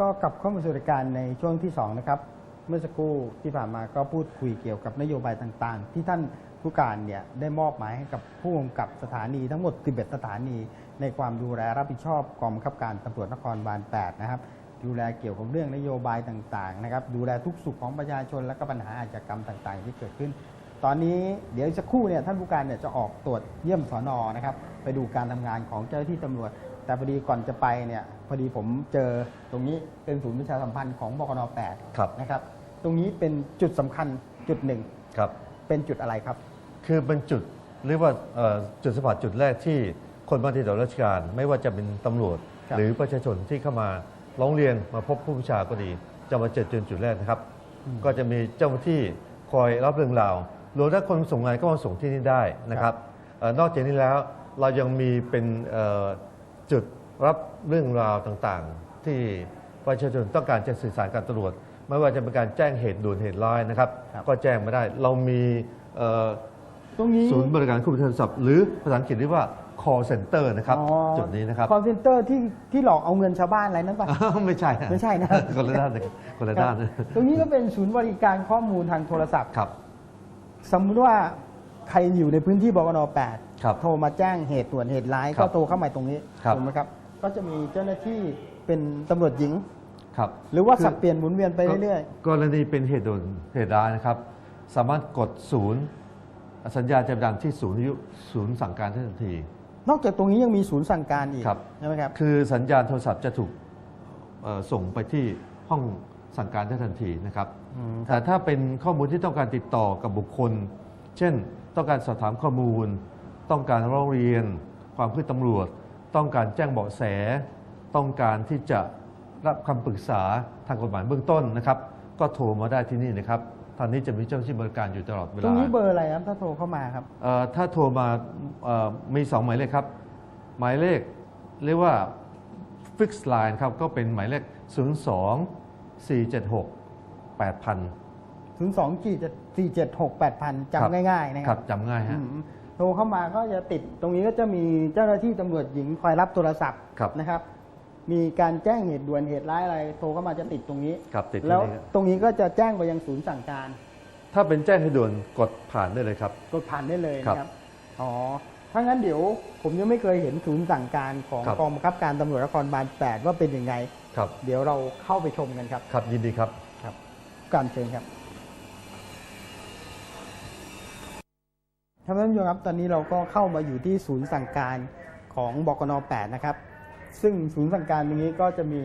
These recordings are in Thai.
ก็กลับเข้ามาสู่รายการในช่วงที่สองนะครับเมื่อสักครู่ที่ผ่านมาก็พูดคุยเกี่ยวกับนโยบายต่างๆ ที่ท่านผู้การเนี่ยได้มอบหมายให้กับผู้กำกับสถานีทั้งหมด11สถานี ในความดูแลรับผิดชอบกองบังคับการตำรวจนครบาล8นะครับดูแลเกี่ยวกับเรื่องนโยบายต่างๆนะครับดูแลทุกสุขของประชาชนและก็ปัญหาอาชญากรรมต่างๆ ที่เกิดขึ้น ตอนนี้เดี๋ยวสักครู่เนี่ยท่านผู้การเนี่ยจะออกตรวจเยี่ยมสอนอนะครับไปดูการทำงานของเจ้าหน้าที่ตำรวจ แต่พอดีก่อนจะไปเนี่ยพอดีผมเจอตรงนี้เป็นศูนย์ประชาสัมพันธ์ของบกนครับ 8นะครับ ตรงนี้เป็นจุดสำคัญจุดหนึ่งครับ เป็นจุดอะไรครับ คือเป็นจุดเรียกว่าเอ่อจุดสัมผัสจุดแรกที่คนปฏิบัติราชการ ไม่ว่าจะเป็นตำรวจ ครับ หรือประชาชนที่เข้ามาร้องเรียนมาพบผู้บัญชาก็ดี จะมาเจอจุดจุดแรกนะครับ ก็จะมีเจ้าหน้าที่คอยรับเรื่องราวรวมทั้งคนส่งงานก็มาส่งที่นี่ได้นะครับเอ่อนอกจากนี้แล้วเรายังมีเป็นเอ่อ จุดรับเรื่องราวต่างๆ ที่ประชาชนต้องการจะสื่อสารการตำรวจ ไม่ว่าจะเป็นการแจ้งเหตุด่วนเหตุร้ายนะครับครับก็แจ้งมาได้ เรามีเอ่อตรงนี้ศูนย์บริการคุยโทรศัพท์หรือภาษาอังกฤษเรียกว่า call center นะครับอ๋อจุดนี้นะครับคอลเซ็นเตอร์ที่ที่หลอกเอาเงินชาวบ้านอะไรนั้นปะอ้าวไม่ใช่ไม่ใช่นะ คนละด้านเลยคนละด้านนะตรงนี้ก็เป็นศูนย์บริการข้อมูลทางโทรศัพท์ครับ สมมุติว่า ใครอยู่ในพื้นที่บกนครับ8โทรมาแจ้งเหตุด่วนเหตุร้ายครัก็บโทรเข้ามาตรงนี้ครับถูกไหมครับก็จะมีเจ้าหน้าที่เป็นตำรวจหญิงครับหรือว่าคืสับเปลี่ยนหมุนเวียนไปเรื่อยกรณีเป็นเหตุด่วนเหตุร้ายนะครับ สามารถกดศูนย์สัญญาณจะดังที่ศูนย์วิทยุศูนย์สั่งการได้ทันทีๆนอกจากตรงนี้ยังมีศูนย์สั่งการอีกครับใช่ไหมครับคือสัญญาณโทรศัพท์จะถูกเอ่อส่งไปที่ห้องสั่งการได้ทันทีนะครับอืมแต่ถ้าเป็นข้อมูลที่ต้องการติดต่อกับบุคคล เช่น ต้องการสอบถามข้อมูล ต้องการร้องเรียน ความคืบตำรวจ ต้องการแจ้งเบาะแส ต้องการที่จะรับคำปรึกษาทางกฎหมายเบื้องต้นนะครับ ก็โทรมาได้ที่นี่นะครับทางนี้จะมีเจ้าหน้าที่บริการอยู่ตลอดเวตรลางนี้เบอร์อะไรครับถ้าโทรเข้ามาครับเอ่อถ้าโทรมาเอ่อมีสองหมายเลขครับ หมายเลขเรียกว่า fix line ครับก็เป็นหมายเลข 02 476 8000 0 2 4 4 7 6 8 0 0 0ครับจำง่าย ๆ นะคครัรับบจำง่ายฮะ อืมโทรเข้ามาก็จะติดตรงนี้ก็จะมีเจ้าหน้าที่ตำรวจหญิงคอยรับโทรศัพท์ครับนะครับ มีการแจ้งเหตุด่วนเหตุร้ายอะไร โทรเข้ามาจะติดตรงนี้ครับติดที่แล้วนี่ครับ ตรงนี้ก็จะแจ้งไปยังศูนย์สั่งการ ถ้าเป็นแจ้งให้ด่วนกดผ่านได้เลยครับ กดผ่านได้เลยครับนะครับอ๋อ ถ้างั้นเดี๋ยวผมยังไม่เคยเห็นศูนย์สั่งการของครับ กองบังคับการตำรวจนครบาล 8 ว่าเป็นยังไง ครับ เดี๋ยวเราเข้าไปชมกันครับ ครับยินดีครับ ครับการเชิญครับ ท่านผู้ชมครับตอนนี้เราก็เข้ามาอยู่ที่ศูนย์สั่งการของบกน 8 นะครับ ซึ่งศูนย์สั่งการตรงนี้ก็จะมี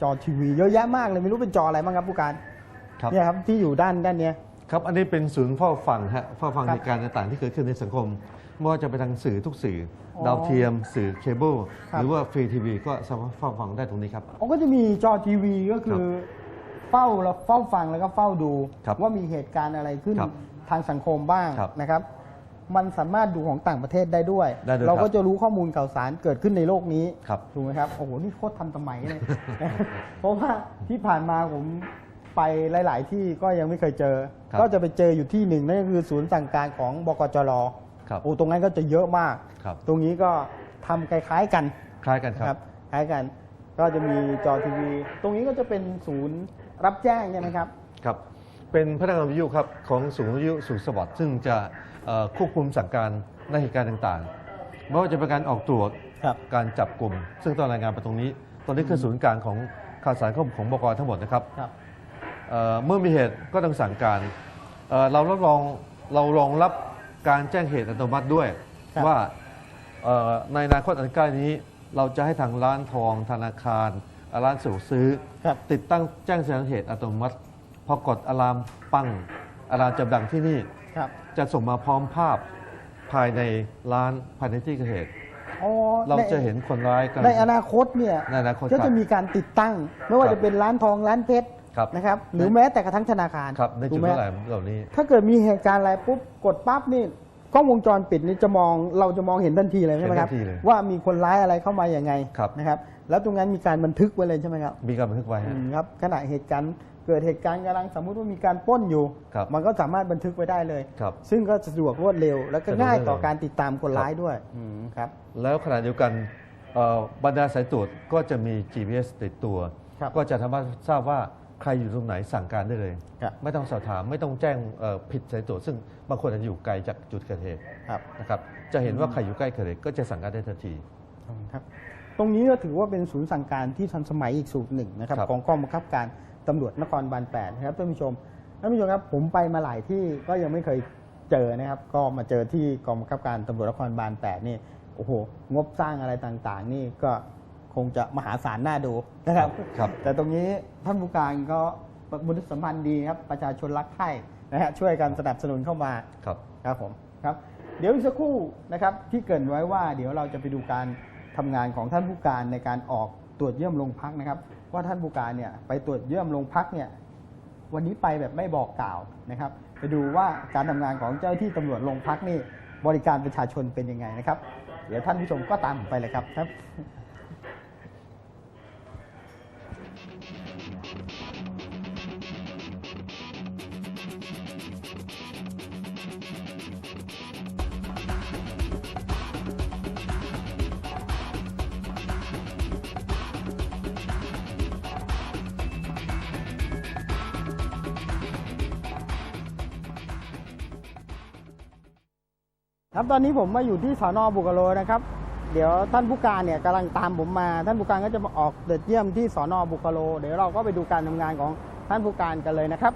จอทีวีเยอะแยะมากเลยไม่รู้เป็นจออะไรบ้างครับผู้การครับ เนี่ยครับที่อยู่ด้านด้านเนี้ย ครับ อันนี้เป็นศูนย์เฝ้าฟังฮะเฝ้าฟังครับเหตุการณ์ต่างๆ ที่เกิดขึ้นในสังคมไม่ว่าจะไปทางสื่อทุกสื่อออดาวเทียม สื่อเคเบิลครับ หรือว่าฟรีทีวีก็สามารถเฝ้าฟังได้ตรงนี้ครับอ๋อก็จะมีจอทีวีก็คือเฝ้าแล้วเฝ้าฟังแล้วก็เฝ้าดู ครับว่ามีเหตุการณ์อะไรขึ้นครับทางสังคมบ้างครับ นะครับ มันสามารถดูของต่างประเทศได้ด้วย ได้ด้วยเราครัก็บจะรู้ข้อมูลข่าวสารเกิดขึ้นในโลกนี้ครับ ถูกไหมครับ โอ้โห นี่โคตรทันสมัยเลย เพราะว่าที่ผ่านมาผมไปหลาย ๆ ที่ก็ยังไม่เคยเจอ ครับก็จะไปเจออยู่ที่หนึ่งนั่นก็คือศูนย์สั่งการของบกจรครับโอ้ตรงนั้นก็จะเยอะมาก ครับ ตรงนี้ก็ทำคล้าย ๆ กัน คล้ายกันครับคล้ายกันก็จะมีจอทีวี ตรงนี้ก็จะเป็นศูนย์รับแจ้งใช่ไหมครับ ครับ เป็นพนักงานวิทยุครับของศูนย์วิทยุสุขสวัสดิ์ซึ่งจะเอ่อ ควบคุมสั่งการในเหตุการณ์ต่างๆไม่ว่าจะเป็นการออกตรวจครับ การจับกลุ่ม ซึ่งต้องรายงานไปตรงนี้ ตอนนี้คือศูนย์กลางของข่าวสารข้อมูลของบกทั้งหมดนะครับครับ เอ่อเมื่อมีเหตุก็ต้องสั่งการเอ่อเรารับรองเรารองรับการแจ้งเหตุอัตโนมัติด้วย ครับ ว่าเอ่อในอนาคตอันใกล้นี้ เราจะให้ทางร้านทองธนาคารร้านสะดวกซื้อ ครับ ติดตั้งแจ้งแสดงเหตุอัตโนมัติ พอกดอะลามปัง อะลามจะดังที่นี่ครับจะส่งมาพร้อมภาพภายในร้านภายในที่เกิดเหตุ อ๋อเราในจะเห็นคนร้ายกัน ในอนาคตเนี่ยในอนาคตก็ครัจะบมีการติดตั้ง ไม่ว่าครับจะเป็นร้านทองร้านเพชรครับนะครับ หรือแม้แต่กระทั่งธนาคารครับในถูจุกดไหมเท่าไหร่เหล่านี้ ถ้าเกิดมีเหตุการณ์อะไรปุ๊บกดปั๊บนี่กล้องวงจรปิดนี่จะมองเราจะมองเห็นทันทีเลยใช่ไหมครับเห็นทันทีเลยว่ามีคนร้ายอะไรเข้ามาอย่างไงครับนะครับ แล้วตรงนั้นมีการบันทึกไว้เลยใช่ไหมครับ มีการบันทึกไว้อืฮะมครับขณะเหตุการณ์ เกิดเหตุการณ์กำลังสมมุติว่ามีการปล้นอยู่ ครับมันก็สามารถบันทึกไว้ได้เลย ครับซึ่งก็สะดวกรวดเร็ว แล้วก็สะดวกง่ายรวดเร็วต่อการติดตามคนร้ายด้วยอืม ครับ แล้วขณะเดียวกันเอ่อบรรดาสายตรวจก็จะมี GPS ติดตัว ครับก็จะทำให้ทราบว่าใครอยู่ตรงไหนสั่งการได้เลย ครับ ไม่ต้องสอบถามไม่ต้องแจ้งเอ่อผิดสายตรวจซึ่งบางคนอาจจะอยู่ไกลจากจุดเกิดเหตุครับ นะครับจะเห็นว่าใครอยู่ใกล้เกิดเหตุก็จะสั่งการได้ทันที ครับตรงนี้ก็ถือว่าเป็นศูนย์สั่งการที่ทันสมัยอีกสูตรหนึ่งนะครับครับของกองบังคับการ ตำรวจนครบาล8นะครับท่านผู้ชมท่านผู้ชมครับผมไปมาหลายที่ก็ยังไม่เคยเจอนะครับ ก็มาเจอที่กองบังคับการตำรวจนครบาล8นี่โอ้โหงบสร้างอะไรต่างๆ นี่ก็คงจะมหาศาลน่าดูนะครับ ครับ แต่ตรงนี้ท่านผู้การก็บุญสัมพันธ์ดีครับ ประชาชนรักใคร่นะฮะช่วยกันสนับสนุนเข้ามาครับครับผมครับ เดี๋ยวอีกสักครู่นะครับที่เกรินไว้ว่าเดี๋ยวเราจะไปดูการทำงานของท่านผู้การในการออก ตรวจเยี่ยมโรงพักนะครับ ว่าท่านผู้การเนี่ยไปตรวจเยี่ยมโรงพักเนี่ยวันนี้ไปแบบไม่บอกกล่าวนะครับ ไปดูว่าการทำงานของเจ้าที่ตำรวจโรงพักนี่บริการประชาชนเป็นยังไงนะครับ เดี๋ยวท่านผู้ชมก็ตามผมไปเลยครับครับ ครับตอนนี้ผมมาอยู่ที่สอนอบุกโลนะครับ เดี๋ยวท่านผู้การเนี่ยกำลังตามผมมา ท่านผู้การก็จะมาออกเดินเยี่ยมที่สอนอบุกโล เดี๋ยวเราก็ไปดูการทำงานของท่านผู้การกันเลยนะครับ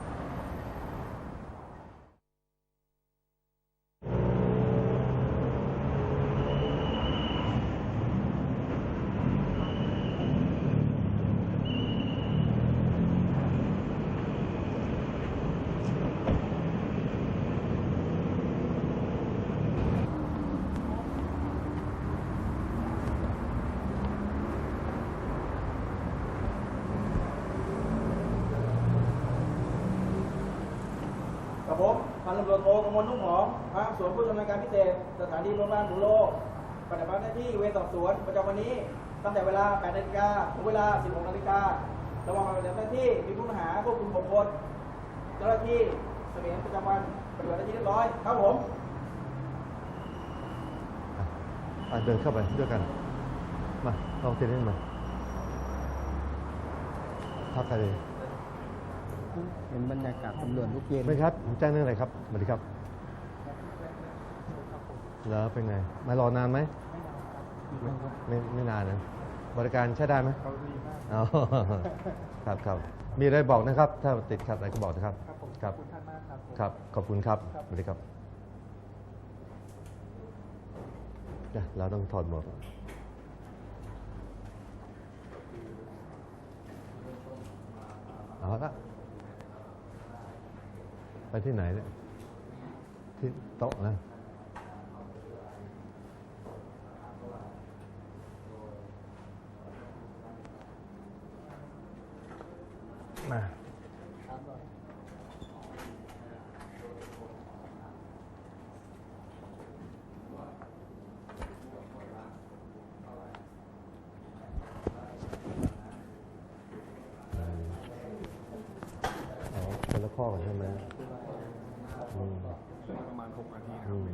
ำรวจโทกมลนุ่มหอมพระสวนผู้ชำนาญการพิเศษ สถานีโรงพยาบาลบุโลปฏิบัติหน้าที่เวรสอบสวนประจำวันนี้ ตั้งแต่เวลา 8 นาฬิกาถึงเวลา 16 นาฬิการะหว่างปฏิบัติหน้าที่มีผู้ต้องหาควบคุม6คนเจ้าหน้าที่เสมียนประจำวันปฏิบัติหน้าที่เรียบร้อยครับผมเดินเข้าไปด้วยกัน มาลองเทนนิสมาพักกันเลย เห็นบรรยากาศตำรวจลูกเย็น ไม่ครับผมแจ้งเรื่องอะไรครับสวัสดีครับแล้วเป็นไง มารอนานไหมไม่ไม่นานนะบริการใช้ได้ไหมอ๋อครับครับมีอะไรบอกนะครับ ถ้าติดขัดอะไรก็บอกนะครับ ครับครับ ขอบคุณครับสวัสดีครับเดี๋ยวเราต้องถอดหมวกเอาละไป ที่ไหนเนี่ยที่โต๊ะนะมาอ๋อคนละข้อกันใช่ไหม ประมาณ6นาทีอืม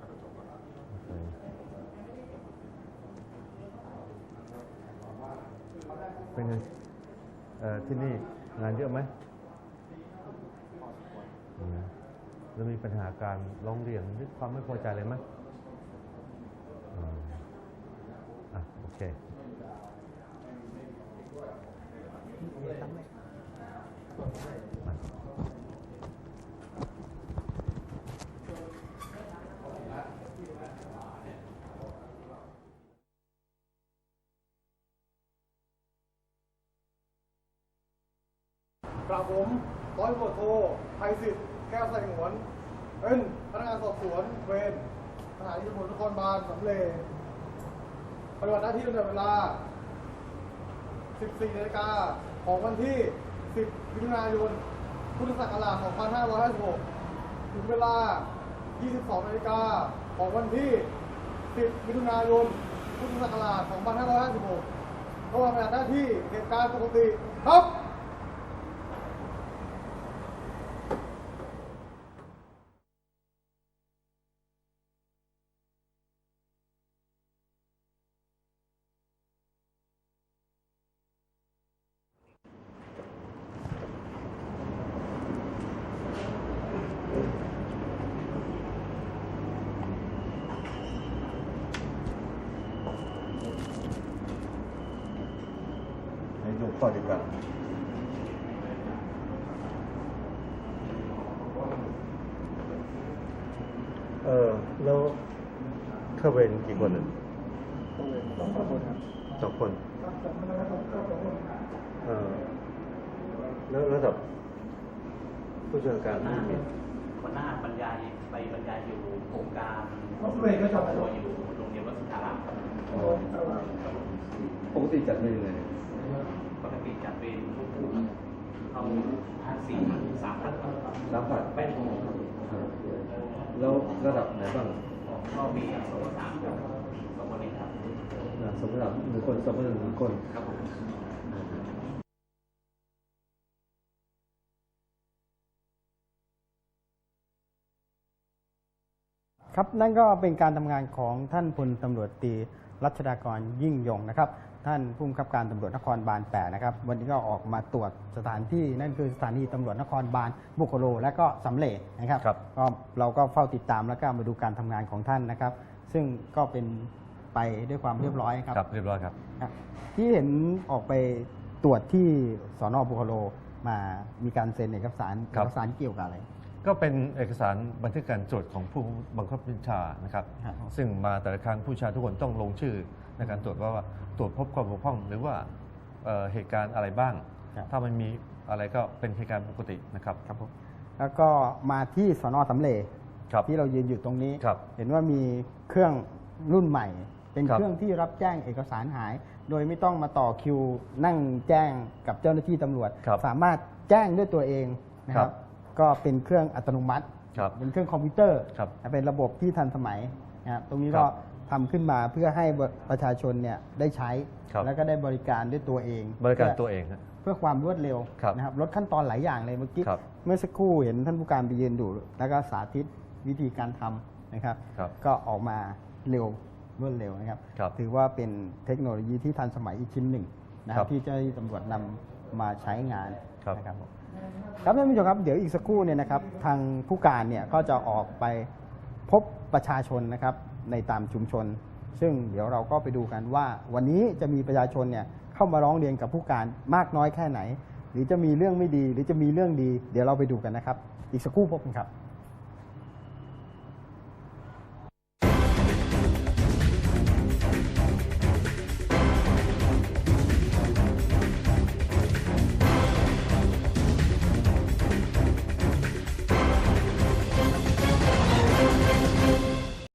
ครับจบแล้วโอเคเป็นไงเอ่อที่นี่งานเยอะไหมอืมแล้วมีปัญหาการร้องเรียนหรือความไม่พอใจอะไรไหมอืมอะโอเค กราบผมร้อยตำรวจโทไพศิษฐ์แก้วใส่หวนเป็นพนักงานสอบสวนเวรสถานีตำรวจนครบาลสำเร็จปฏิบัติหน้าที่ตั้งแต่เวลา 14นาฬิกาของวันที่ 10มิถุนายน พุทธศักราช 2556 ถึงเวลา 22นาฬิกาของวันที่ 10มิถุนายน พุทธศักราช 2556ระหว่างปฏิบัติหน้าที่เหตุการณ์ปกติครับ ดูข้อดีกันเออ แล้วเข้าเวรกี่คนอะสองคนครับสองคนเออแล้วระดับผู้จัดการหน้าที่มีคนหน้าบรรยายไปบรรยายอยู่โครงการเขาเบรกก็จบตัวอยู่โรงเรียนวัดสุทธารามครับปกติจัดไม่ยังไง ปกติจะเป็นเขาสี่สามพันครับรับผัดไม่พอครับแล้วระดับไหนบ้างก็มีสองสามครับสองคนนี้ครับอ่าสมระดับหนึ่งคนสองคนหนึ่งคนครับผมครับนั่นก็เป็นการทำงานของท่านพลตำรวจต รีรัชดากรยิ่งยงนะครับ ท่านผู้บังคับการตำรวจนครบาล8นะครับ วันนี้ก็ออกมาตรวจสถานที่นั่นคือสถานีตำรวจนครบาลบุคโล และก็สำเร็จนะครับครับก็เราก็เฝ้าติดตามแล้วก็มาดูการทำงานของท่านนะครับ ซึ่งก็เป็นไปด้วยความเรียบร้อยครับครับเรียบร้อยครับครับที่เห็นออกไปตรวจที่สอนอบุคโลมามีการเซ็นเอกสารคเอรับกสารเกี่ยวกับอะไร ก็เป็นเอกสารบันทึกการตรวจของผู้บังคับบัญชานะครับครับซึ่งมาแต่ละครั้งผู้ชายทุกคนต้องลงชื่อในการตรวจว่าว่าตรวจพบความบกพร่องหรือว่าเอ่อเหตุการณ์อะไรบ้างครับถ้ามันมีอะไรก็เป็นเหตุการณ์ปกตินะครับครับผมแล้วก็มาที่สอนอสำเร็จครับ ที่เรายืนอยู่ตรงนี้ ครับเห็นว่ามีเครื่องรุ่นใหม่ เป็นครับ เครื่องที่รับแจ้งเอกสารหาย โดยไม่ต้องมาต่อคิวนั่งแจ้งกับเจ้าหน้าที่ตำรวจ ครับสามารถแจ้งด้วยตัวเองนะคครัรับ บ ก็เป็นเครื่องอัตโนมัติ ครับ เป็นเครื่องคอมพิวเตอร์ครับเป็นระบบที่ทันสมัยนะครับตรงนี้ครัก็บทำขึ้นมาเพื่อให้ประชาชนเนี่ยได้ใช้ ครับ แล้วก็ได้บริการด้วยตัวเอง บริการเพื่อตัวเองฮะ เพื่อความรวดเร็วครับนะครับลดขั้นตอนหลายอย่างเลยเมื่อกี้ครับเมื่อสักครู่เห็นท่านผู้การไปยืนดูแล้วก็สาธิตวิธีการทำนะครับ ครับก็ออกมาเร็วรวดเร็วนะครับ ครับถือว่าเป็นเทคโนโลยีที่ทันสมัยอีกชิ้นหนึ่งนะคครัรับบที่เจ้าหน้าที่ตำรวจนำมาใช้งานครับ นะครับผม ครับท่านผู้ชมครับเดี๋ยวอีกสักครู่เนี่ยนะครับทางผู้การเนี่ยก็จะออกไปพบประชาชนนะครับในตามชุมชน ซึ่งเดี๋ยวเราก็ไปดูกันว่า วันนี้จะมีประชาชนเนี่ยเข้ามาร้องเรียนกับผู้การมากน้อยแค่ไหน หรือจะมีเรื่องไม่ดีหรือจะมีเรื่องดี เดี๋ยวเราไปดูกันนะครับ อีกสักครู่พบกันครับ